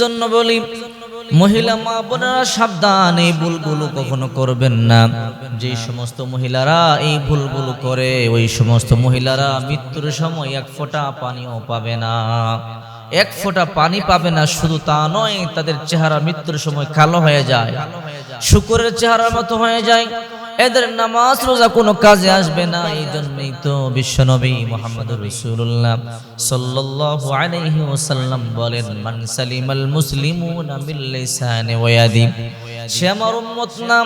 জন্য বলি, মহিলা মা বোনেরা সাবধান এই ভুলগুলো কখনো করবেন না। যে সমস্ত মহিলারা এই ভুলগুলো করে, ওই সমস্ত মহিলারা মৃত্যুর সময় এক ফোঁটা পানিও পাবে না। এক ফোঁটা পানি পাবে না, শুধু তা নয়, তাদের চেহারা মৃত্যুর সময় কালো হয়ে যায়। শুকুরের চেহারার মতো হয়ে যায়। এদের নামাজ রোজা কোনো কাজে আসবে না। এই জন্যই তো বিশ্বনবী মোহাম্মদ রসুল্লাহ সাল্লাল্লাহু আলাইহি ওয়াসাল্লাম বলেন, মান সালিমাল মুসলিমুনা মিন লিসানি ওয়া ইয়াদি সে আমার উম্মত না,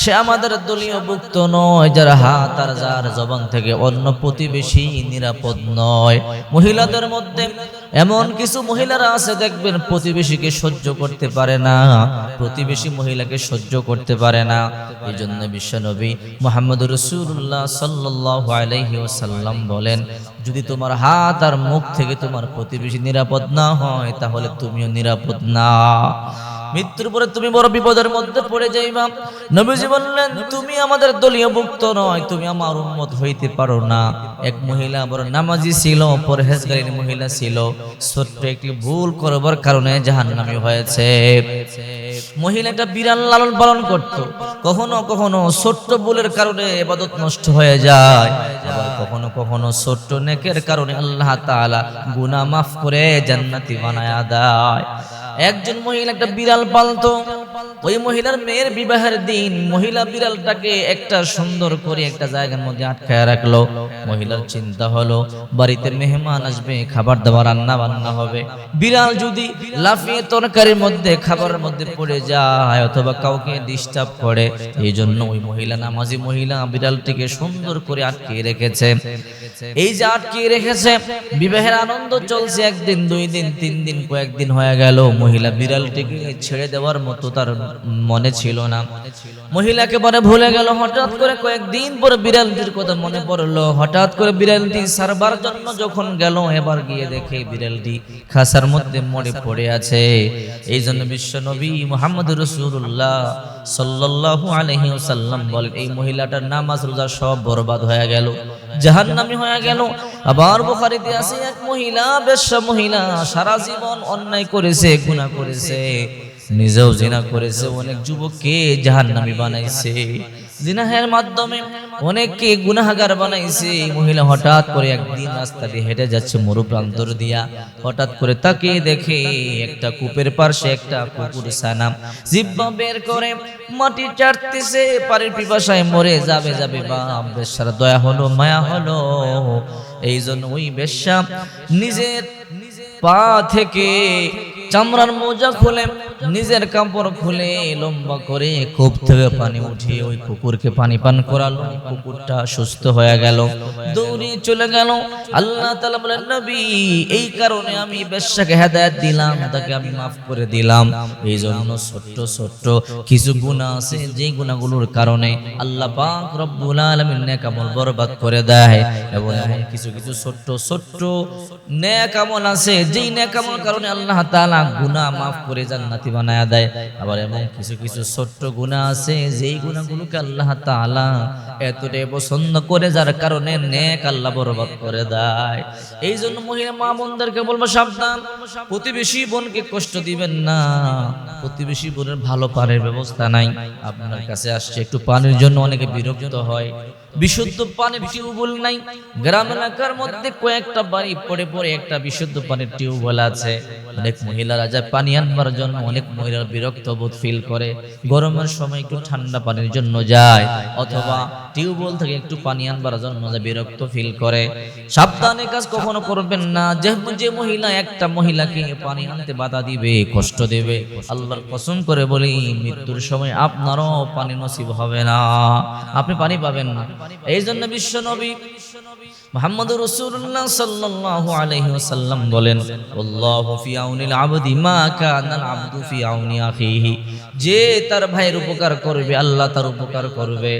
সে আমাদের দলীয় ভুক্ত নয়, যার হাত আর যার জবান থেকে অন্য প্রতিবেশী নিরাপদ নয়। মহিলাদের মধ্যে এমন কিছু মহিলারা আছে, দেখবেন প্রতিবেশীকে সহ্য করতে পারে না, প্রতিবেশী মহিলাকে সহ্য করতে পারে না। এই জন্য বিশ্বনবী মোহাম্মদ রসুল্লাহ সাল্লাহ আলাইহি ওসাল্লাম বলেন, যদি তোমার হাত আর মুখ থেকে তোমার প্রতিবেশী নিরাপদ না হয়, তাহলে তুমিও নিরাপদ না। মৃত্যুর পরে তুমি বড় বিপদের মধ্যে পড়ে যাইবা। নবীজি বললেন, তুমি আমাদের দলীয় ভুক্ত নয়, তুমি আমার উন্মত হইতে পারো না। এক মহিলা বড় নামাজি ছিল পরহেজগারী মহিলা ছিল। ছোট্ট একটি ভুল করবার কারণে জাহান্নামী হয়েছে। মহিলাটা বিড়াল লালন পালন করত। কখনো কখনো ছোট্ট ভুলের কারণে এবাদত নষ্ট হয়ে যায়। কখনো কখনো ছোট্ট নেকের কারণে আল্লাহ তাআলা গুনাহ মাফ করে জান্নাতি বানায়া দেয়। একজন মহিলা একটা বিড়াল পালতো। ওই মহিলার মেয়ের বিবাহের দিন মহিলা বিড়ালটাকে একটা সুন্দর করে একটা জায়গার মধ্যে আটকায় রাখল। মহিলার চিন্তা হলো, বাড়িতে মেহমান আসবে, খাবার দাবার রান্না বান্না হবে। বিড়াল যদি লাফিয়ে তরকারির মধ্যে, খাবারের মধ্যে পড়ে যায় অথবা কাউকে ডিস্টার্ব করে, এই জন্য ওই মহিলা নামাজি মহিলা বিড়ালটিকে সুন্দর করে আটকিয়ে রেখেছে। এই যে আটকিয়ে রেখেছে, বিবাহের আনন্দ চলছে একদিন, দুই দিন, তিন দিন, কয়েকদিন হয়ে গেল। মহিলা বিড়ালটিকে ছেড়ে দেওয়ার মতো তার মনে ছিল না। মহিলাকে পরে ভুলে গেল, হঠাৎ করে কয়েকদিন পরে বিড়ালটির কথা মনে পড়ল। হঠাৎ করে বিড়ালটি সারবার জন্য যখন গেল, এবার গিয়ে দেখে বিড়ালটি খাসার মধ্যে মরে পড়ে আছে। এই জন্য বিশ্ব নবী মোহাম্মদ রসুল্লাহ সাল্লাল্লাহু আলাইহি ওয়াসাল্লাম বলেন, এই মহিলাটার নামাজ রোজা সব বরবাদ হয়ে গেল, জাহান্নামী হয়ে গেল। আবার বুখারীতে আছে, এক মহিলা, বেশ্যা মহিলা, সারা জীবন অন্যায় করেছে, গুনাহ করেছে। নিজেও জিনা করেছে, অনেক যুবককে জাহান্নামী বানাইছে। জিনাহের মাধ্যমে অনেককে গুনাহগার বানাইছে। এই মহিলা হঠাৎ করে একদিন রাস্তা দিয়ে হেঁটে যাচ্ছে মরু প্রান্তর দিয়া। হঠাৎ করে তাকে দেখে একটা কূপের পাশে একটা কুকুর সানাম জিব্বা বের করে মাটি চাটতেছে, পানির পিপাসায় মরে যাবে যাবে বাপ বেশ্যার দয়া হলো, মায়া হলো। এই জন্য ওই বেশ্যা নিজের পা থেকে চামড়ার মোজা খুলে, নিজের কাপড় খুলে লম্বা করে কূপ থেকে পানি উঠিয়ে ওই কুকুরকে পানি পান করালো। কুকুরটা সুস্থ হয়ে গেল, দৌড়ে চলে গেল। আল্লাহ তাআলা বলেন, নবী, এই কারণে আমি বেশ্যাকে হেদায়েত দিলাম, তাকে আমি মাফ করে দিলাম। এই জন্য ছোট্ট ছোট্ট কিছু গুনাহ আছে, যে গুনাহগুলোর কারণে আল্লাহ পাক রব্বুল আলামিন নেক আমল বরবাদ করে দেয় এবং কিছু কিছু ছোট্ট ছোট্ট নেক আমল আছে, যেই নেক আমল কারণে আল্লাহ তাআলা গুনাহ মাফ করে জান্নাতি বানায়া দেয়। আবার এমন কিছু কিছু ছোট্ট গুনাহ আছে, যেই গুনাহগুলোকে আল্লাহ তাআলা এতটাই পছন্দ করে, যার কারণে নেক আল্লাহ বরবাদ করে দেয়। এই জন্য মহিলা মা বোনদেরকে বলব, সাবধান। প্রতিবেশী বোনকে কষ্ট দিবেন না। প্রতিবেশী বোনের ভালো পানির ব্যবস্থা নাই। আপনার কাছে আসছে, একটু পানির জন্য অনেকে বিরক্ত হয়। বিশুদ্ধ পানির টিউবওয়েল নাই। গ্রাম এলাকার মধ্যে কয়েকটা বাড়ি পড়ে পড়ে একটা বিশুদ্ধ পানির টিউবওয়েল আছে। অনেক মহিলারা যায় পানি আনবার জন্য, অনেক মহিলারা বিরক্ত বোধ ফিল করে। গরমের সময় একটু ঠান্ডা পানির জন্য যায়। অথবা টিউবওয়েল থেকে একটু পানি আনবার জন্য যায় বিরক্ত ফিল করে। সাবধানে কাজ কখনো করবেন না। যে যে মহিলা, একটা মহিলাকে পানি আনতে বাধা দিবে, কষ্ট দেবে, আল্লাহর কসম করে বলি, মৃত্যুর সময় আপনারও পানি নসিব হবে না। আপনি পানি পাবেন না। এই জন্য বিশ্ব নবী মোহাম্মদ রাসূলুল্লাহ সাল্লাল্লাহু আলাইহি ওয়াসাল্লাম বলেন, আল্লাহু ফি আউনিল আবদি মা কানাল আবদু ফি আউনি আখিহি। যে তার ভাইয়ের উপকার করবে, আল্লাহ তার উপকার করবে।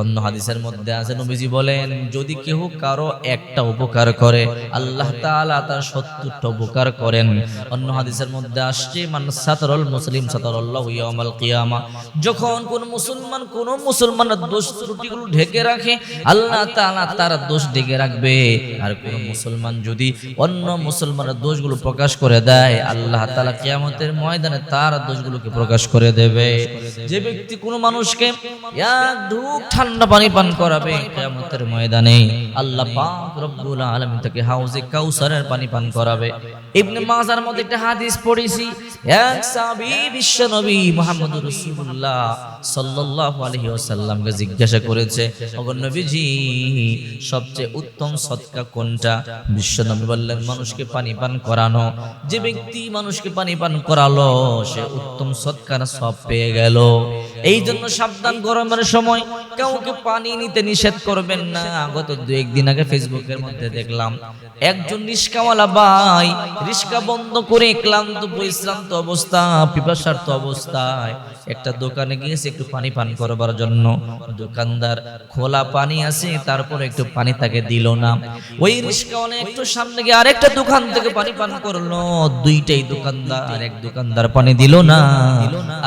অন্য হাদিসের মধ্যে আছে, নবীজি বলেন, যদি কেউ কারও একটা উপকার করে, আল্লাহ তাআলা তার সত্তরটা উপকার করেন। অন্য হাদিসের মধ্যে আসছে, মান সাতারুল মুসলিম সাতারাল্লাহু ইয়াউমাল কিয়ামা। যখন কোন মুসলমান কোন মুসলমানের দোষ ত্রুটিগুলো ঢেকে রাখে, আল্লাহ তাআলা তার দোষ ঢেকে রাখবে। আর কোন মুসলমান যদি অন্য মুসলমানের দোষগুলো প্রকাশ করে দেয়, আল্লাহ তাআলা কিয়ামতের ময়দানে তার দোষগুলোকে প্রকাশ করে দেবে। যে ব্যক্তি কোন মানুষকে এক ধূপ ঠান্ডা পানি পান করাবে ময়দানে আল্লাহ পাক রব্বুল আলামিন তাকে হাউজে কাউসারের পানি পান করাবে। ইবনে মাজার মধ্যে একটা হাদিস পড়েছি, এক সাহাবী বিশ্ব নবী মুহাম্মদুর রাসূলুল্লাহ সাল্লাল্লাহু আলাইহি ওয়াসাল্লামকে জিজ্ঞাসা করেছে, ওগো নবীজি, সবচেয়ে উত্তম সদকা কোনটা? বিশ্ব নবী বললেন, মানুষকে পানি পান করানো। যে ব্যক্তি মানুষকে পানি পান করালো, সে উত্তম সৎকার সব পেয়ে গেল। এই জন্য সাবধান গরমের সময় কাউকে পানি নিতে নিষেধ করবেন না। গত দু একদিন আগে ফেসবুকের মধ্যে দেখলাম, একজন রিস্কাওয়ালা ভাই রিস্কা বন্ধ করে ক্লান্ত, পরিশ্রান্ত অবস্থা, পিপাসার্থ অবস্থায় একটা দোকানে গিয়েছে একটু পানি পান করবার জন্য। দোকানদার খোলা পানি আছে, তারপর একটু পানি তাকে দিল না। ওই রিস্কাওয়ালা একটু সামনে গিয়ে আরেকটা দোকান থেকে পানি পান করল। দুইটাই দোকানদার, এক দোকানদার পানি দিল না,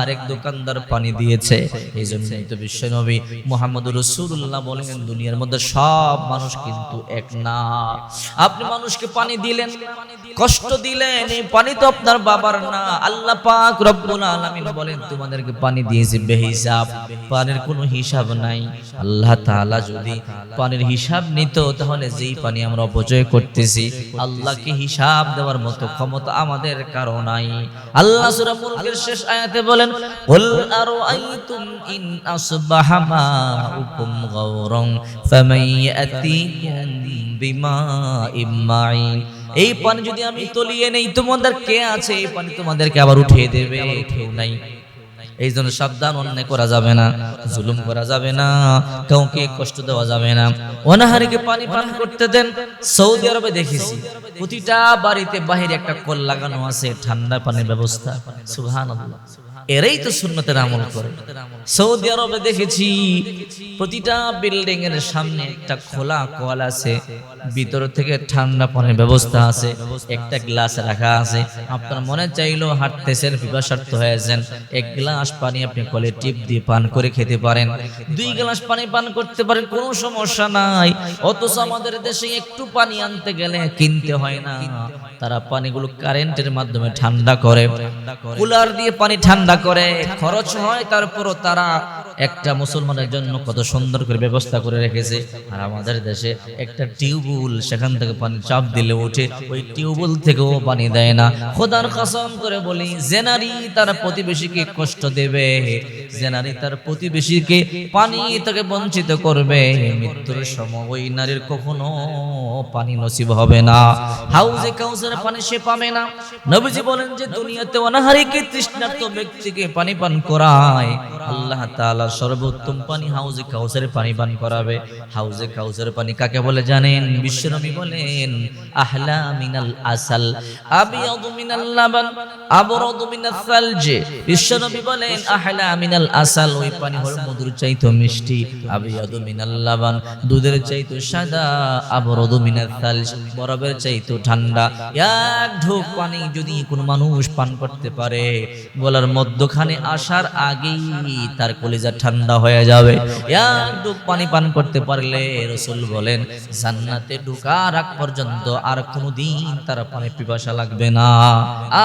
আরেক দোকানদার পানি দিয়েছে এই জন্যই তো বিশ্বনবী মোহাম্মদ রসুল্লাহ বলেন, দুনিয়ার মধ্যে সব মানুষ কিন্তু এক না। আপনি মানুষকে পানি দিলেন, কষ্ট দিলেন, এই পানি তো আপনার বাবার না। আল্লাহ পাক রব্বুল আলামিন বলেন, তোমাদেরকে পানি দিয়েছি বেহিসাব, পানির কোনো হিসাব নাই। আল্লাহ তাআলা যদি পানির হিসাব নিত, তাহলে যেই পানি আমরা অপচয় করতেছি, আল্লাহকে হিসাব দেওয়ার মতো ক্ষমতা আমাদের কারও নাই। আল্লাহ সূরা মুলকের শেষ আয়াতে বলেন কুল আরাআইতুম ইন আসবাহা মাউকুম গাওরান ফামান ইয়াতিকুম বিমাইম মাইন এই পানি যদি আমি তলিয়ে নেই, তোমাদের কে আছে? এই পানি তোমাদেরকে আবার উঠিয়ে দেবে কেউ নাই। এই জন্য সাবধান, অন্যায় করা যাবে না, জুলুম করা যাবে না, কাউকে কষ্ট দেওয়া যাবে না। অনাহারিকে পানি পান করতে দেন। সৌদি আরবে দেখেছি, প্রতিটা বাড়িতে বাহিরে একটা কল লাগানো আছে, ঠান্ডা পানির ব্যবস্থা। সুবহানাল্লাহ। এরাই তো সুন্নতের আমল করে। সৌদি আরবে দেখেছি, প্রতিটা বিল্ডিং এর সামনে একটা খোলা কল আছে, ভিতর থেকে ঠান্ডা পানির ব্যবস্থা আছে, একটা গ্লাস রাখা আছে। আপনার মনে চাইলো হাঁটতেছেন, পিপাসার্থ হয়েছেন, এক গ্লাস পানি আপনি কলে টিপ দিয়ে পান করে খেতে পারেন। দুই গ্লাস পানি পান করতে পারেন, কোনো সমস্যা নাই। অথচ আমাদের দেশে একটু পানি আনতে গেলে কিনতে হয় না। তারা পানিগুলো কারেন্টের মাধ্যমে ঠান্ডা করে। কুলার দিয়ে পানি ঠান্ডা করে, খরচ হয়, তারপরও তারা একটা মুসলমানের জন্য কত সুন্দর করে ব্যবস্থা করে রেখেছে। আর আমাদের দেশে একটা টিউবওয়েল, সেখান থেকে পানি চাপ দিলে ওঠে, ওই টিউবওয়েল থেকেও পানি দেয় না। খোদার কসম করে বলি, জেনারি তারা প্রতিবেশীকে কষ্ট দেবে। জেনারি তার প্রতিবেশীকে পানি থেকে বঞ্চিত করবে। মৃত্যুর সময় ওই নারীর কখনো পানি নসিব হবে না। হাউজে কাউসের পানি সে পাবে না। নবীজি বলেন যে, দুনিয়াতে অনাহারিকে তৃষ্ণার্ত ব্যক্তিকে পানি পান করায়? আল্লাহ তাআলা সর্বোত্তম পানি হাউজে কাউসের পানি পান করাবে। হাউজে কাউসের পানি কাকে বলে জানেন? বিশ্বনবী বলেন, আহলা মিনাল আসাল, আবিয়াদু মিনাল লাবান, আবরাদু মিনাল সালজ। বিশ্বনবী বলেন, আহলা মিনাল আসাল, ওই পানি হলো মধুর চাইতো মিষ্টি, আবিয়াদু মিনাল লাবান। দুধের চাইতো সাদা, আবরাদু মিনাল সালজ বরফের চাইতো ঠান্ডা। এক ঢোক পানি যদি কোনো মানুষ পান করতে পারে, গলার মধ্যখানে আসার আগেই তার কলিজা ঠান্ডা হয়ে যাবে। এক ঢোক পানি পান করতে পারলে রসুল বলেন, জান্নাতে ঢোকার আগ পর্যন্ত আর কোনোদিন তার পানি পিপাসা লাগবে না।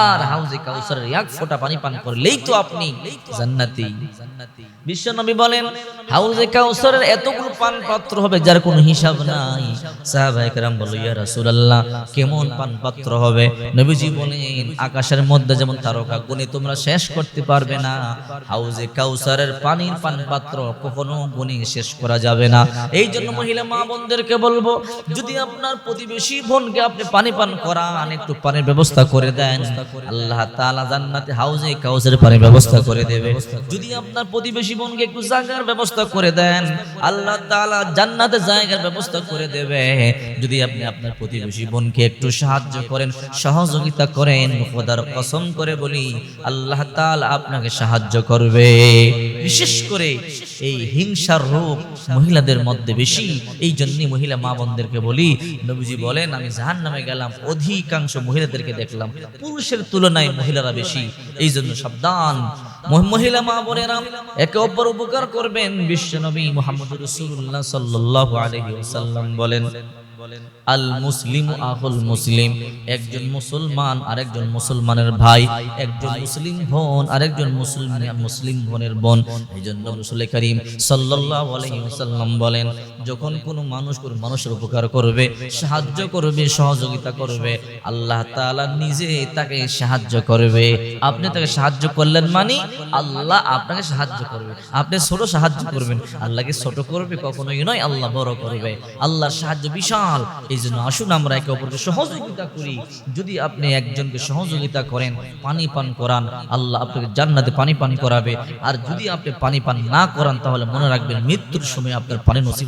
আর হাউজে কাউসারের এক ফোঁটা পানি পান করলেই তো আপনি জান্নাতি। বলেন, হাউজে এতগুলো পান পাত্র হবে যার কোনো হিসাব নাই। কেরাম ইয়া কেমন পান পাত্র হবে? নবীজি বলেন, আকাশের মধ্যে যেমন তারকা গুণে তোমরা শেষ করতে পারবে না। হাউজে কাউসারের পানির পান পাত্র কখনো গুণে শেষ করা যাবে না। এই জন্য মহিলা মা বোনদেরকে বলব, যদি আপনার প্রতিবেশী বোনকে আপনি পানি পান করান, একটু পানির ব্যবস্থা করে দেন। আল্লাহ তাআলা জান্নাতে হাউজে কাউসারের পানির ব্যবস্থা করে দেবে। যদি আপনার প্রতিবেশী বোনকে একটু জায়গার ব্যবস্থা করে দেন। আল্লাহ তাআলা জান্নাতে জায়গার ব্যবস্থা করে দেবে। যদি আপনি আপনার প্রতিবেশী বোনকে একটু সাহায্য করেন, সহযোগিতা করেন, খোদার কসম করে বলি, আল্লাহ তাআলা আপনাকে সাহায্য করবে। বিশেষ করে এই হিংসার রোগ মহিলাদের মধ্যে বেশি। এই জন্যই মহিলা মা বোনদেরকে বলি, নবীজি বলেন, আমি জাহান নামে গেলাম, অধিকাংশ মহিলাদেরকে দেখলাম, পুরুষের তুলনায় মহিলারা বেশি। এই জন্য সাবধান মহিলা মা বোনেরা, একে অপর উপকার করবেন বিশ্ব নবী মোহাম্মদ রসুল্লাহ সাল্লাহ আলহি বলেন বলেন। আল মুসলিম আহুল মুসলিম। একজন মুসলমান, আরেকজন মুসলমানের ভাই। একজন মুসলিম বোন, আরেকজন মুসলিম মুসলিম বোনের বোন। এই জন্য করিম আলাইহি বলেন, যখন কোনো মানুষ কোনো মানুষের উপকার করবে, সাহায্য করবে, সহযোগিতা করবে, আল্লাহ তাআলা নিজে তাকে সাহায্য করবে। আপনি তাকে সাহায্য করলেন মানে আল্লাহ আপনাকে সাহায্য করবে। আপনি ছোট সাহায্য করবেন, আল্লাহকে ছোট করবে কখনোই নয়, আল্লাহ বড় করবে। আল্লাহর সাহায্য বিশাল। এই জন্য আসুন আমরা একে অপরকে সহযোগিতা করি। যদি আপনি একজনকে সহযোগিতা করেন, পানি পান করান, আল্লাহ আপনাকে জান্নাতে পানি পান করাবে। আর যদি আপনি পানি পান না করান, তাহলে মনে রাখবেন মৃত্যুর সময় আপনার পানি নসিব